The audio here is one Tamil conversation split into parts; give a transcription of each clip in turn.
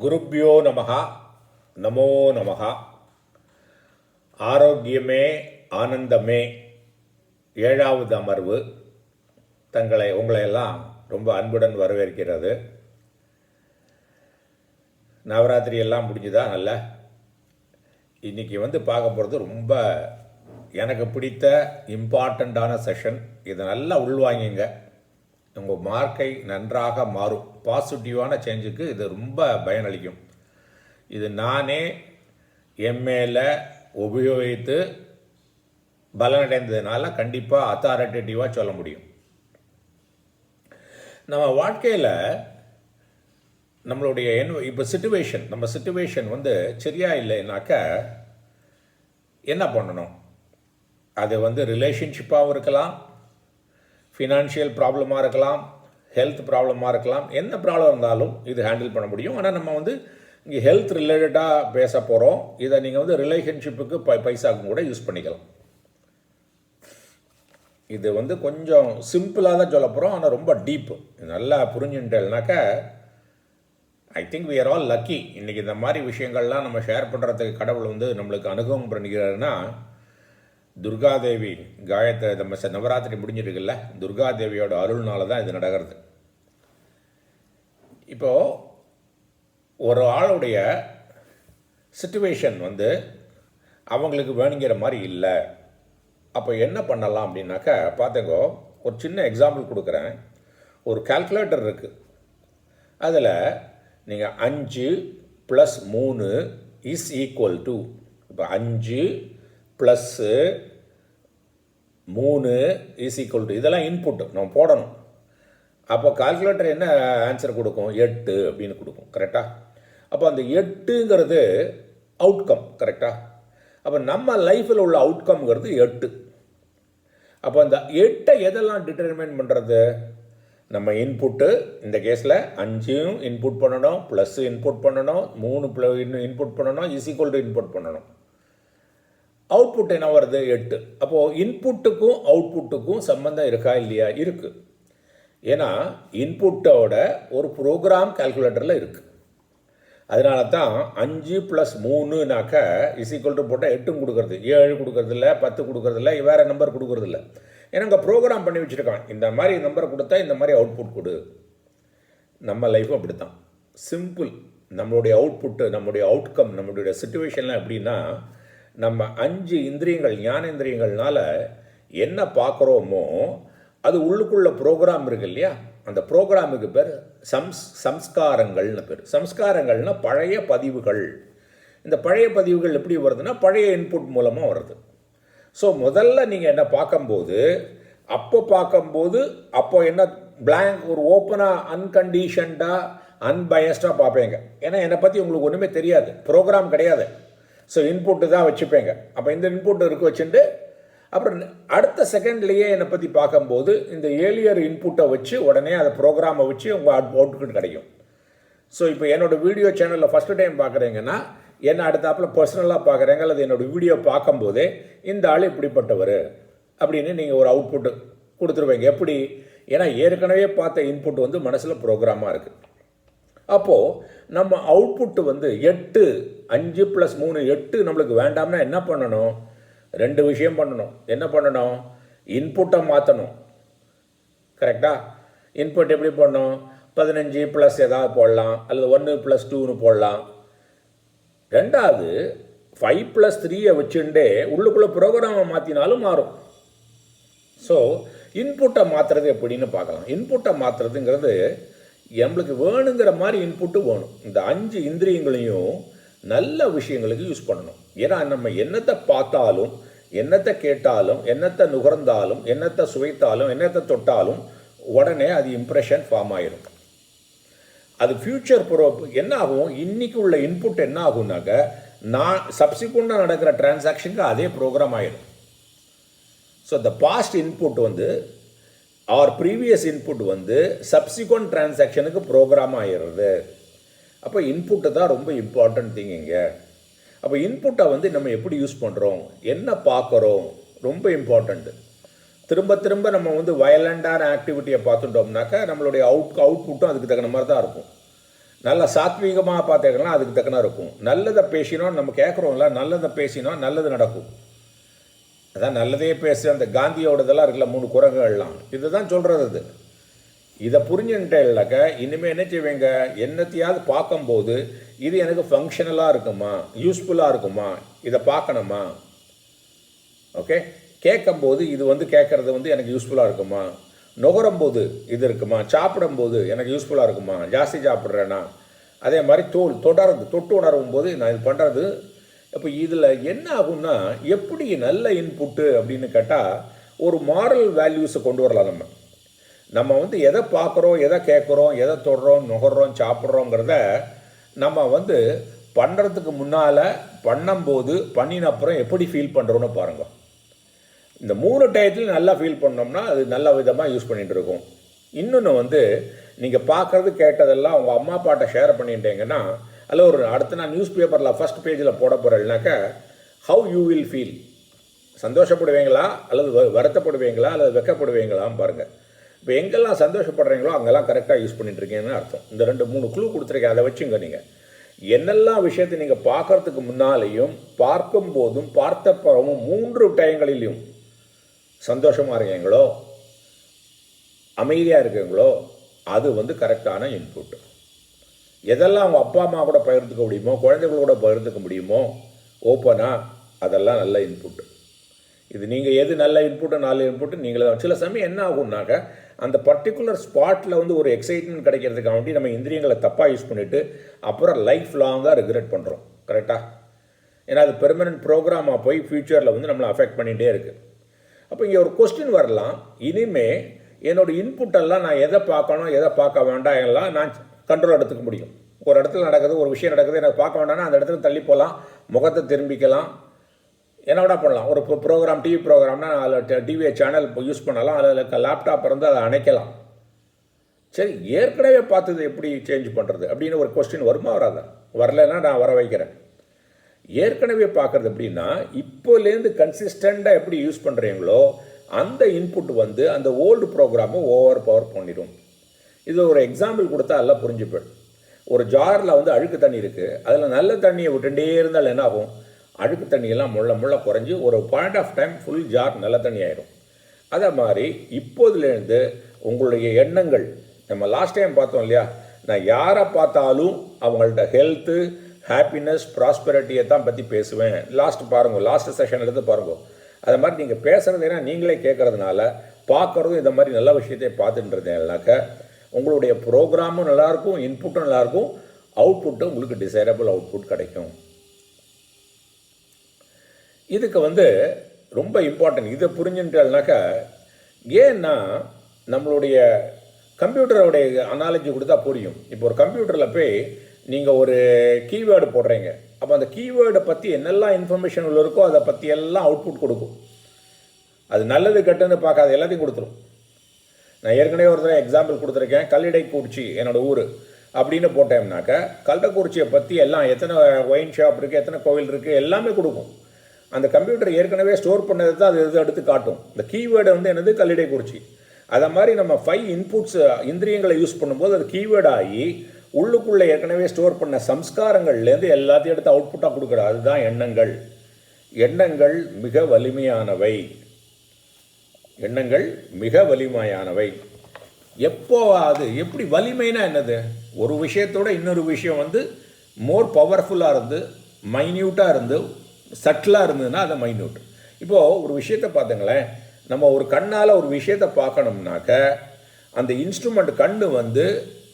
குருப்பியோ நமகா நமோ நமகா ஆரோக்கியமே ஆனந்தமே. ஏழாவது அமர்வு தங்களை உங்களை எல்லாம் ரொம்ப அன்புடன் வரவேற்கிறது. நவராத்திரி எல்லாம் முடிஞ்சுதா? நல்ல. இன்னைக்கு வந்து பார்க்க போகிறது ரொம்ப எனக்கு பிடித்த இம்பார்ட்டண்ட்டான செஷன் இதை நல்லா உள்வாங்கிங்க. உங்கள் மார்க்கை நன்றாக மாறும். பாசிட்டிவான சேஞ்சுக்கு இது ரொம்ப பயனளிக்கும். இது நானே எம்ஏல உபயோகித்து பலனடைந்ததுனால கண்டிப்பாக அத்தாரிட்டேட்டிவாக சொல்ல முடியும். நம்ம வாழ்க்கையில் நம்மளுடைய என் இப்போ சுச்சுவேஷன் நம்ம சுச்சுவேஷன் வந்து சரியா இல்லைனாக்க என்ன பண்ணணும்? அது வந்து ரிலேஷன்ஷிப்பாகவும் இருக்கலாம் ஃபினான்ஷியல் ப்ராப்ளமாக இருக்கலாம் ஹெல்த் ப்ராப்ளமாக இருக்கலாம் என்ன ப்ராப்ளம் இருந்தாலும் இது ஹேண்டில் பண்ண முடியும். ஆனால் நம்ம வந்து இங்கே ஹெல்த் ரிலேட்டடாக பேச போகிறோம் இதை நீங்கள் வந்து ரிலேஷன்ஷிப்புக்கு பை பைசாக்கும் கூட யூஸ் பண்ணிக்கலாம். இது வந்து கொஞ்சம் சிம்பிளாக தான் சொல்ல போகிறோம் ஆனால் ரொம்ப டீப்பு நல்லா புரிஞ்சுட்டேன்னாக்கா I think we are all lucky இன்றைக்கி இந்த மாதிரி விஷயங்கள்லாம் நம்ம ஷேர் பண்ணுறதுக்கு கடவுள் வந்து நம்மளுக்கு அனுபவம் பண்ணிக்கிறாருன்னா துர்காதேவி காயத்தை நம்ம நவராத்திரி முடிஞ்சிருக்குல்ல துர்காதேவியோட அருள்னால தான் இது நடக்கிறது. இப்போ ஒரு ஆளுடைய சுச்சுவேஷன் வந்து அவங்களுக்கு வேணுங்கிற மாதிரி இல்லை. அப்போ என்ன பண்ணலாம் அப்படின்னாக்கா பார்த்துங்கோ ஒரு சின்ன எக்ஸாம்பிள் கொடுக்குறேன். ஒரு கால்குலேட்டர் இருக்குது அதில் நீங்கள் அஞ்சு ப்ளஸ் மூணு இஸ் ஈக்குவல் டு இப்போ அஞ்சு ப்ளஸ்ஸு மூணு இஸ் ஈக்குவல் டு இதெல்லாம் இன்புட் நம்ம போடணும். அப்போ கால்குலேட்டர் என்ன ஆன்சர் கொடுக்கும்? எட்டு அப்படின்னு கொடுக்கும் கரெக்டாக அப்போ அந்த எட்டுங்கிறது அவுட்கம் கரெக்டாக அப்போ நம்ம லைஃப்பில் உள்ள அவுட்கம்ங்கிறது எட்டு. அப்போ அந்த எட்டை எதெல்லாம் டிட்டர்மைன் பண்ணுறது நம்ம இன்புட்டு இந்த கேஸில் அஞ்சையும் இன்புட் பண்ணணும் ப்ளஸ் இன்புட் பண்ணணும் மூணு ப்ள இன்புட் பண்ணணும் இஸ் ஈக்குவல் டு இன்புட் பண்ணணும். அவுட்புட் என்ன வருது? எட்டு. அப்போது இன்புட்டுக்கும் அவுட்புட்டுக்கும் சம்மந்தம் இருக்கா? இல்லையா? இருக்குது ஏன்னா இன்புட்டோட ஒரு ப்ரோக்ராம் கால்குலேட்டரில் இருக்குது அதனால தான் அஞ்சு ப்ளஸ் மூணுனாக்க இசிக்கொல்ட்டு போட்டால் எட்டும் கொடுக்குறது. ஏழு கொடுக்குறதில்ல பத்து கொடுக்குறதில்ல வேறு நம்பர் கொடுக்குறதில்ல. ஏன்னா இங்கே ப்ரோக்ராம் பண்ணி வச்சுருக்கான். இந்த மாதிரி நம்பரை கொடுத்தா இந்த மாதிரி அவுட்புட் கொடு. நம்ம லைஃப்பும் அப்படி தான் சிம்பிள் நம்மளுடைய அவுட்புட்டு நம்மளுடைய அவுட்கம் நம்மளுடைய சுச்சுவேஷன்லாம் எப்படின்னா நம்ம அஞ்சு இந்திரியங்கள் ஞானேந்திரியங்கள்னால என்ன பார்க்குறோமோ அது உள்ளுக்குள்ள ப்ரோக்ராம் இருக்கு இல்லையா? அந்த ப்ரோக்ராமுக்கு பேர் சம்ஸ் சம்ஸ்காரங்கள்னு பேர். சம்ஸ்காரங்கள்னா பழைய பதிவுகள். இந்த பழைய பதிவுகள் எப்படி வருதுன்னா பழைய இன்புட் மூலமாக வருது. ஸோ முதல்ல நீங்கள் என்ன பார்க்கும்போது அப்போ பார்க்கும்போது அப்போ என்ன பிளாங்க் ஒரு ஓப்பனாக அன்கண்டிஷன்டாக அன்பயஸ்டாக பார்ப்பேங்க. ஏன்னா என்னை பற்றி உங்களுக்கு ஒன்றுமே தெரியாது. ப்ரோக்ராம் கிடையாது. ஸோ இன்புட்டு தான் வச்சுப்பேங்க. அப்போ இந்த இன்புட் இருக்க வச்சுட்டு அப்புறம் அடுத்த செகண்ட்லேயே என்னை பற்றி பார்க்கும்போது இந்த ஏலியர் இன்புட்டை வச்சு உடனே அதை ப்ரோக்ராமை வச்சு உங்கள் அவுட்புட் கிடைக்கும். ஸோ இப்போ என்னோடய வீடியோ சேனலில் ஃபஸ்ட்டு டைம் பார்க்குறீங்கன்னா என்ன அடுத்தாப்பில் பர்சனலாக பார்க்குறீங்க அல்லது என்னோட வீடியோ பார்க்கும்போதே இந்த ஆள் இப்படிப்பட்டவர் அப்படின்னு நீங்கள் ஒரு அவுட்புட் கொடுத்துருவீங்க. எப்படி? ஏன்னா ஏற்கனவே பார்த்த இன்புட் வந்து மனசில் ப்ரோக்ராமாக இருக்குது அப்போது நம்ம அவுட்புட்டு வந்து எட்டு அஞ்சு ப்ளஸ் மூணு எட்டு நம்மளுக்கு வேண்டாம்னா என்ன பண்ணணும்? ரெண்டு விஷயம் பண்ணணும். என்ன பண்ணணும்? இன்புட்டை மாற்றணும் கரெக்டாக இன்புட் எப்படி பண்ணணும் பதினஞ்சு ப்ளஸ் ஏதாவது போடலாம். அல்லது ஒன்று ப்ளஸ் டூன்னு போடலாம். ரெண்டாவது ஃபைவ் ப்ளஸ் த்ரீயை வச்சுட்டே உள்ளுக்குள்ளே ப்ரோக்ராமை மாற்றினாலும் மாறும். ஸோ இன்புட்டை மாற்றுறது எப்படின்னு பார்க்கலாம். இன்புட்டை மாற்றுறதுங்கிறது நம்மளுக்கு வேணுங்கிற மாதிரி இன்புட்டு வேணும். இந்த அஞ்சு இந்திரியங்களையும் நல்ல விஷயங்களுக்கு யூஸ் பண்ணணும். ஏன்னா நம்ம என்னத்தை பார்த்தாலும் என்னத்தை கேட்டாலும் என்னத்தை நுகர்ந்தாலும் என்னத்தை சுவைத்தாலும் என்னத்தை தொட்டாலும் உடனே அது இம்ப்ரெஷன் ஃபார்ம் ஆயிரும். அது ஃபியூச்சர் ப்ரோ என்ன ஆகும்? இன்னைக்கு உள்ள இன்புட் என்ன ஆகும்னாக்க நான் சப்சிக்வெண்ட்டாக நடக்கிற டிரான்சாக்ஷனுக்கு அதே ப்ரோக்ராம் ஆயிடும் ஸோ த பாஸ்ட் இன்புட் வந்து ஆர் ப்ரீவியஸ் இன்புட் வந்து சப்சிக்வன்ட் டிரான்சாக்ஷனுக்கு ப்ரோக்ராம் ஆயிடுறது. அப்போ இன்புட்டு தான் ரொம்ப இம்பார்ட்டன்ட் திங் இங்கே. அப்போ இன்புட்டை வந்து நம்ம எப்படி யூஸ் பண்ணுறோம் என்ன பார்க்குறோம்? ரொம்ப இம்பார்ட்டண்ட்டு திரும்ப திரும்ப நம்ம வந்து வயலண்டான ஆக்டிவிட்டியை பார்த்துட்டோம்னாக்கா நம்மளுடைய அவுட் அவுட்புட்டும் அதுக்கு தகுந்த மாதிரி தான் இருக்கும். நல்ல சாத்வீகமாக பார்த்தீங்கன்னா அதுக்கு தக்கன இருக்கும். நல்லதை பேசினோம் நம்ம கேட்குறோம்ல நல்லதை பேசினோம் நல்லது நடக்கும். அதான் நல்லதே பேசு அந்த காந்தியோடதெல்லாம் இருக்குல்ல மூணு குரங்குகள்லாம் இதுதான் சொல்கிறது அது. இதை புரிஞ்சுட்டேன்னாக்க இனிமேல் என்ன செய்வீங்க? என்னத்தையாவது பார்க்கும்போது இது எனக்கு ஃபங்க்ஷனலாக இருக்குமா? யூஸ்ஃபுல்லாக இருக்குமா? இதை பார்க்கணுமா? ஓகே கேட்கும்போது இது வந்து கேட்குறது வந்து எனக்கு யூஸ்ஃபுல்லாக இருக்குமா? நுகரும்போது இது இருக்குமா? சாப்பிடும்போது எனக்கு யூஸ்ஃபுல்லாக இருக்குமா? ஜாஸ்தி சாப்பிட்றேன்னா அதே மாதிரி தோல் தொடர்ந்து தொட்டு உணரும் போது நான் இது பண்ணுறது அப்போ இதில் என்ன ஆகும்னா எப்படி நல்ல இன்புட்டு அப்படின்னு கேட்டால் ஒரு மாரல் வேல்யூஸை கொண்டு வரலாம் நம்ம. நம்ம வந்து எதை பார்க்குறோம் எதை கேட்குறோம் எதை தொடுறோம் நுகர்றோம் சாப்பிட்றோங்கிறத நம்ம வந்து பண்ணுறதுக்கு முன்னால் பண்ணும்போது பண்ணின அப்புறம் எப்படி ஃபீல் பண்ணுறோன்னு பாருங்கள் இந்த மூணு டயத்துலையும் நல்லா ஃபீல் பண்ணோம்னா அது நல்ல விதமாக யூஸ் பண்ணிகிட்டு இருக்கோம். இன்னொன்று வந்து நீங்கள் பார்க்குறது கேட்டதெல்லாம் உங்கள் அம்மா அப்பாட்ட ஷேர் பண்ணிட்டீங்கன்னா அல்ல ஒரு அடுத்த நான் நியூஸ் பேப்பரில் ஃபஸ்ட் பேஜில் போட போகிறேன்னாக்க ஹவு யூ வில் ஃபீல் சந்தோஷப்படுவீங்களா? அல்லது வ- வருத்தப்படுவீங்களா? அல்லது வெக்கப்படுவீங்களான்னு பாருங்கள் இப்போ எங்கெல்லாம் சந்தோஷப்படுறீங்களோ அங்கெல்லாம் கரெக்டாக யூஸ் பண்ணிட்டு இருக்கீங்கன்னு அர்த்தம். இந்த ரெண்டு மூணு குழு கொடுத்துருக்கேன். அதை வச்சுங்க நீங்கள் என்னெல்லாம் விஷயத்தை நீங்கள் பார்க்கறதுக்கு முன்னாலேயும் பார்க்கும் போதும் பார்த்த பிறகும் மூன்று டயங்களிலும் சந்தோஷமாக இருக்கீங்களோ அமைதியாக இருக்கீங்களோ அது வந்து கரெக்டான இன்புட் எதெல்லாம் அவங்க அப்பா அம்மா கூட பகிர்ந்துக்க முடியுமோ குழந்தைகளோட பகிர்ந்துக்க முடியுமோ ஓப்பனாக அதெல்லாம் நல்ல இன்புட் இது நீங்கள் எது நல்ல இன்புட்டு நல்ல இன்புட்டு நீங்களே தான். சில சமயம் என்ன ஆகும்னாக்க அந்த பர்டிகுலர் ஸ்பாட்டில் வந்து ஒரு எக்ஸைட்மெண்ட் கிடைக்கிறதுக்காக வேண்டி நம்ம இந்திரியங்களை தப்பாக யூஸ் பண்ணிவிட்டு அப்புறம் லைஃப் லாங்காக ரெகுலேட் பண்ணுறோம் கரெக்டாக ஏன்னா அது பெர்மனன்ட் ப்ரோக்ராமாக போய் ஃப்யூச்சரில் வந்து நம்மளை அஃபெக்ட் பண்ணிகிட்டே இருக்குது அப்போ இங்கே ஒரு கொஸ்டின் வரலாம். இனிமேல் என்னோட இன்புட் எல்லாம் நான் எதை பார்க்கணும் எதை பார்க்க வேண்டாம் எல்லாம் நான் கண்ட்ரோல் எடுத்துக்க முடியும். ஒரு இடத்துல நடக்குது ஒரு விஷயம் நடக்குது எனக்கு பார்க்க வேண்டாம்னா அந்த இடத்துல தள்ளி போகலாம் முகத்தை திரும்பிக்கலாம். என்ன பண்ணலாம். ஒரு ப்ரோக்ராம் டிவி ப்ரோக்ராம்னா அதில் டிவி சேனல் யூஸ் பண்ணலாம். அதில் லேப்டாப் இருந்து அதை அணைக்கலாம். சரி ஏற்கனவே பார்த்தது எப்படி சேஞ்ச் பண்ணுறது அப்படின்னு ஒரு கொஸ்டின் வருமா வராதா? வரலைன்னா நான் வர வைக்கிறேன். ஏற்கனவே பார்க்குறது எப்படின்னா இப்போலேருந்து கன்சிஸ்டண்ட்டாக எப்படி யூஸ் பண்ணுறீங்களோ அந்த இன்புட் வந்து அந்த ஓல்டு ப்ரோக்ராமை ஓவர் பவர் பண்ணிடும் இது ஒரு எக்ஸாம்பிள் கொடுத்தா எல்லாம் புரிஞ்சுப்பேன் ஒரு ஜாரில் வந்து அழுக்கு தண்ணி இருக்குது அதில் நல்ல தண்ணியை விட்டுட்டே இருந்தால் என்ன ஆகும்? அழுக்கு தண்ணியெல்லாம் முள்ள முள்ள குறைஞ்சி ஒரு point of time full jar நல்ல தண்ணி ஆயிடும் அதே மாதிரி இப்போதுலேருந்து உங்களுடைய எண்ணங்கள் நம்ம லாஸ்ட் டைம் பார்த்தோம் இல்லையா? நான் யாரை பார்த்தாலும் அவங்கள்ட்ட ஹெல்த்து ஹாப்பினஸ் ப்ராஸ்பெரிட்டியை தான் பற்றி பேசுவேன். லாஸ்ட் பாருங்கள் லாஸ்ட் செஷன் எடுத்து பாருங்க. அது மாதிரி நீங்கள் பேசுகிறது ஏன்னா நீங்களே கேட்கறதுனால பார்க்குறதும் இந்த மாதிரி நல்ல விஷயத்தை பார்த்துட்டுருந்தேன்னாக்க உங்களுடைய ப்ரோக்ராமும் நல்லாயிருக்கும் இன்புட்டும் நல்லாயிருக்கும் அவுட்புட்டும் உங்களுக்கு டிசைரபிள் அவுட்புட் கிடைக்கும். இதுக்கு வந்து ரொம்ப இம்பார்ட்டன்ட் இதை புரிஞ்சுட்டால்னாக்கா ஏன்னா நம்மளுடைய கம்ப்யூட்டரோடைய அனாலஜி கொடுத்தா புரியும். இப்போ ஒரு கம்ப்யூட்டரில் போய் நீங்கள் ஒரு கீவேர்டு போடுறீங்க. அப்போ அந்த கீவேர்டை பற்றி என்னெல்லாம் இன்ஃபர்மேஷன் உள்ள இருக்கோ அதை பற்றி எல்லாம் அவுட்புட் கொடுக்கும். அது நல்லது கெட்டதுன்னு பார்க்காத எல்லாத்தையும் கொடுத்துரும். நான் ஏற்கனவே ஒரு தடவை எக்ஸாம்பிள் கொடுத்துருக்கேன். கல்லிடைக்குறிச்சி என்னோட ஊர். அப்படின்னு போட்டேம்னாக்கா கள்ளக்குறிச்சியை பற்றி எல்லாம் எத்தனை ஒயின் ஷாப் இருக்குது எத்தனை கோவில் இருக்குது எல்லாமே கொடுக்கும். அந்த கம்ப்யூட்டர் ஏற்கனவே ஸ்டோர் பண்ணது தான் அது இது எடுத்து காட்டும். இந்த கீவேர்டு வந்து என்னது? கல்லிடைக்குறிச்சி அதை மாதிரி நம்ம ஃபைவ் இன்புட்ஸ் இந்திரியங்களை யூஸ் பண்ணும்போது அது கீவேர்டு ஆகி உள்ளுக்குள்ளே ஏற்கனவே ஸ்டோர் பண்ண சம்ஸ்காரங்கள்லேருந்து எல்லாத்தையும் எடுத்து அவுட்புட்டாக கொடுக்குறது. அதுதான் எண்ணங்கள். எண்ணங்கள் மிக வலிமையானவை. எண்ணங்கள் மிக வலிமையானவை. எப்போவாது எப்படி வலிமைனா என்னது? ஒரு விஷயத்தோட இன்னொரு விஷயம் வந்து மோர் பவர்ஃபுல்லாக இருந்து மைன்யூட்டாக இருந்து சட்டிலாக இருந்ததுன்னா அது மைன்யூட் இப்போது ஒரு விஷயத்தை பார்த்துங்களேன். நம்ம ஒரு கண்ணால் ஒரு விஷயத்தை பார்க்கணும்னாக்க அந்த இன்ஸ்ட்ருமெண்ட் கண்ணு வந்து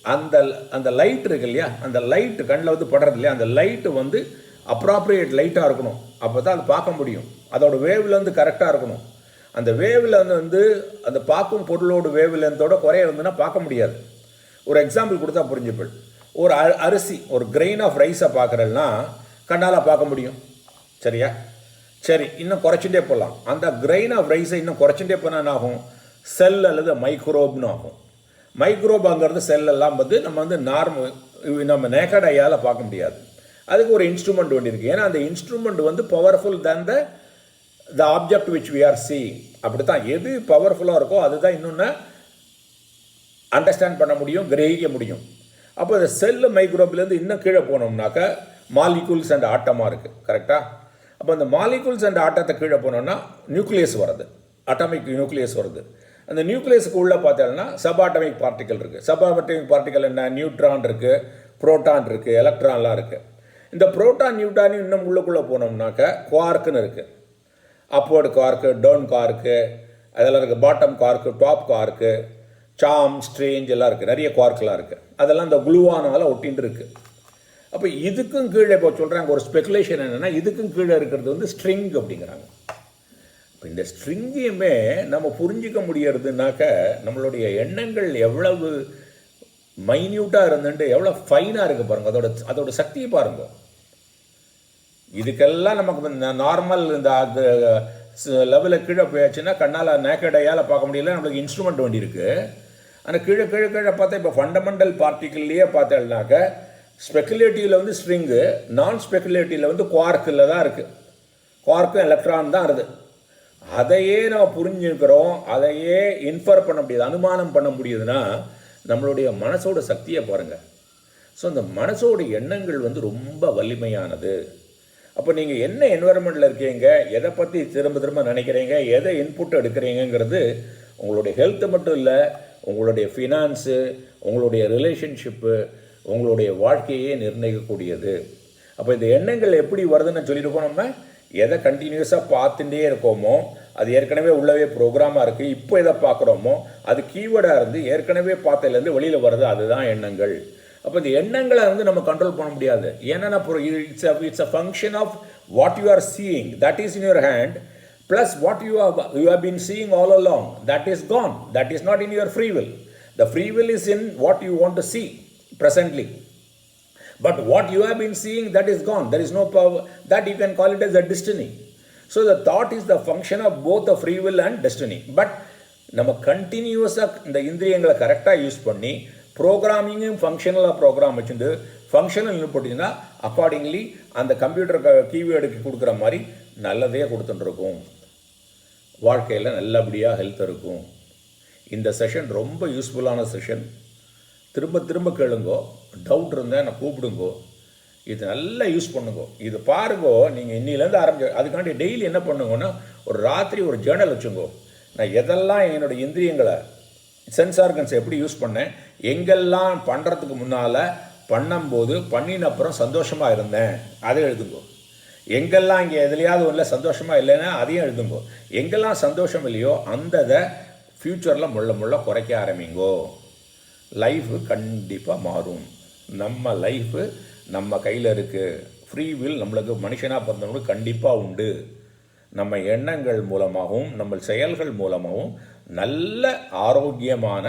அந்த அந்த லைட் இருக்கு இல்லையா? அந்த லைட்டு கண்ணில் வந்து படுறது இல்லையா? அந்த லைட்டு வந்து அப்ராப்ரியேட் லைட்டாக இருக்கணும். அப்போ தான் அது பார்க்க முடியும். அதோட வேவ்லேருந்து வந்து கரெக்டாக இருக்கணும். அந்த வேவில் வந்து அந்த பார்க்கும் பொருளோட வேவ் லென்த்தோட குறைய இருந்ததுன்னா பார்க்க முடியாது. ஒரு எக்ஸாம்பிள் கொடுத்தா புரிஞ்சுப்பள் ஒரு அ- அரிசி ஒரு கிரெயின் ஆஃப் ரைஸை பார்க்குறேன்னா கண்ணால் பார்க்க முடியும். சரியா? சரி இன்னும் குறைச்சிட்டே போகலாம் அந்த கிரெயின் ஆஃப் ரைஸை இன்னும் குறைச்சிட்டே போனால் என்ன ஆகும்? செல் அல்லது மைக்ரோப்னு ஆகும். மைக்ரோபாங்கிறது செல் எல்லாம் வந்து நம்ம வந்து நார்மல் நம்ம நேக்கட் ஐயால் பார்க்க முடியாது. அதுக்கு ஒரு இன்ஸ்ட்ருமெண்ட் வேண்டி இருக்குது ஏன்னா அந்த இன்ஸ்ட்ருமெண்ட் வந்து powerful than the the object which we are see அப்படி தான் எது பவர்ஃபுல்லாக இருக்கோ அதுதான் இன்னொன்று அண்டர்ஸ்டாண்ட் பண்ண முடியும் கிரகிக்க முடியும். அப்போ இந்த செல்லு மைக்ரோப்லேருந்து இன்னும் கீழே போனோம்னாக்கா மாலிகூல்ஸ் அண்ட் ஆட்டமாக இருக்குது கரெக்டாக அப்போ அந்த மாலிகூல்ஸ் அண்ட் ஆட்டத்தை கீழே போனோம்னா நியூக்ளியஸ் வருது. அட்டாமிக் நியூக்ளியஸ் வருது. அந்த நியூக்ளியஸுக்கு உள்ளே பார்த்தோம்னா சபாட்டமிக் பார்ட்டிக்கல் இருக்குது சபாட்டமிக் பார்ட்டிக்கல் என்ன? நியூட்ரான் இருக்குது புரோட்டான் இருக்குது எலக்ட்ரான்லாம் இருக்குது இந்த புரோட்டான் நியூட்ரான் இன்னும் உள்ளுக்குள்ளே போனோம்னாக்க குவார்க்குன்னு இருக்குது அப்வர்டு கார்க்கு டவுன் கார்க்கு அதெல்லாம் இருக்குது பாட்டம் கார்க்கு டாப் கார்க்கு சாம் ஸ்ட்ரேஞ்ச் எல்லாம் இருக்குது நிறைய குவார்க்கெலாம் இருக்குது அதெல்லாம் இந்த குளுவானால ஒட்டின்னு இருக்குது அப்போ இதுக்கும் கீழே இப்போ சொல்கிறாங்க ஒரு ஸ்பெகுலேஷன் என்னென்னா இதுக்கும் கீழே இருக்கிறது வந்து ஸ்ட்ரிங் அப்படிங்கிறாங்க. இப்போ இந்த ஸ்ட்ரிங்கையுமே நம்ம புரிஞ்சிக்க முடியறதுனாக்க நம்மளுடைய எண்ணங்கள் எவ்வளவு மைன்யூட்டாக இருந்துட்டு எவ்வளோ ஃபைனாக இருக்குது பாருங்கள் அதோட அதோட சக்தியை பாருங்க. இதுக்கெல்லாம் நமக்கு நார்மல் இந்த அது லெவலில் கீழே போயாச்சுன்னா கண்ணால் நேக்கடையால் பார்க்க முடியல நம்மளுக்கு இன்ஸ்ட்ருமெண்ட் வண்டி இருக்குது ஆனால் கீழே கீழே கீழே பார்த்தா இப்போ ஃபண்டமெண்டல் பார்ட்டிக்கல்லையே பார்த்தேன்னாக்க ஸ்பெக்குலேட்டிவில் வந்து ஸ்ட்ரிங்கு நான் ஸ்பெக்குலேட்டிவில் வந்து குவார்க்கில் தான் இருக்குது குவார்க்கும் எலக்ட்ரான் தான் இருக்குது அதையே நம்ம புரிஞ்சுக்கிறோம் அதையே இன்ஃபர் பண்ண முடியுது அனுமானம் பண்ண முடியுதுன்னா நம்மளுடைய மனசோட சக்தியை பாருங்கள் ஸோ அந்த மனசோட எண்ணங்கள் வந்து ரொம்ப வலிமையானது. அப்போ நீங்கள் என்ன என்வரன்மெண்ட்டில் இருக்கீங்க? எதை பற்றி திரும்ப திரும்ப நினைக்கிறீங்க? எதை இன்புட் எடுக்கிறீங்கங்கிறது உங்களுடைய ஹெல்த்து மட்டும் இல்லை உங்களுடைய ஃபினான்ஸு உங்களுடைய ரிலேஷன்ஷிப்பு உங்களுடைய வாழ்க்கையே நிர்ணயிக்கக்கூடியது. அப்போ இந்த எண்ணங்கள் எப்படி வருதுன்னு சொல்லியிருக்கோம் நம்ம எதை கண்டினியூஸாக பார்த்துட்டே இருக்கோமோ அது ஏற்கனவே உள்ளவே ப்ரோக்ராமாக இருக்குது இப்போ எதை பார்க்குறோமோ அது கீவேர்டாக இருந்து ஏற்கனவே பார்த்ததுலேருந்து வெளியில் வருது அதுதான் எண்ணங்கள். அப்போ இந்த எண்ணங்களை வந்து நம்ம கண்ட்ரோல் பண்ண முடியாது. ஏன்னா it's it's a function of what you are seeing that is in your hand plus what you have you have been seeing all along that is gone that is not in your free will the free will is in what you want to see presently but what you have been seeing that is gone there is no power that you can call it as a destiny so the thought is the function of both the free will and destiny. நம்ம கண்டினியூஸாக இந்த இந்திரியங்களை கரெக்டாக யூஸ் பண்ணி ப்ரோக்ராமிங்கும் ஃபங்க்ஷனலாக ப்ரோக்ராம் வச்சுட்டு ஃபங்க்ஷனல் போட்டிங்கன்னா அக்கார்டிங்லி அந்த கம்ப்யூட்டர் கீவேர்டுக்கு கொடுக்குற மாதிரி நல்லதே கொடுத்துட்டுருக்கும் வாழ்க்கையில் நல்லபடியாக ஹெல்த் இருக்கும். இந்த செஷன் ரொம்ப யூஸ்ஃபுல்லான செஷன் திரும்ப திரும்ப கேளுங்கோ. டவுட் இருந்தால் நான் கூப்பிடுங்கோ. இது நல்லா யூஸ் பண்ணுங்கோ. இது பாருங்கோ நீங்கள் இன்னிலேருந்து ஆரம்பிச்சு அதுக்காண்டி டெய்லி என்ன பண்ணுங்கன்னா ஒரு ராத்திரி ஒரு ஜேர்னல் வச்சுங்கோ. நான் எதெல்லாம் என்னோடய இந்திரியங்களை சென்ஸ் ஆர்கன்ஸ் எப்படி யூஸ் பண்ணேன் எங்கெல்லாம் பண்ணுறதுக்கு முன்னால் பண்ணும்போது பண்ணின அப்புறம் சந்தோஷமாக இருந்தேன். அதை எழுதுங்கோ. எங்கெல்லாம் இங்கே எதுலையாவது ஒன்றில் சந்தோஷமாக இல்லைன்னா அதையும் எழுதுங்கோ. எங்கெல்லாம் சந்தோஷம் இல்லையோ அந்த இதை ஃப்யூச்சரில் முள்ள முள்ள குறைக்க ஆரம்பிங்கோ. லைஃபு கண்டிப்பாக மாறும். நம்ம லைஃபு நம்ம கையில் இருக்குது ஃப்ரீ வில் நம்மளுக்கு மனுஷனாக பிறந்தவங்களுக்கு கண்டிப்பாக உண்டு. நம்ம எண்ணங்கள் மூலமாகவும் நம்ம செயல்கள் மூலமாகவும் நல்ல ஆரோக்கியமான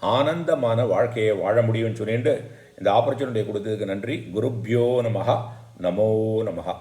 ஆனந்தமான வாழ்க்கையை வாழ முடியும்னு சொல்லிட்டு இந்த ஆப்பர்ச்சுனிட்டியை கொடுத்ததுக்கு நன்றி. குருப்யோ நமஹா நமோ நமஹா.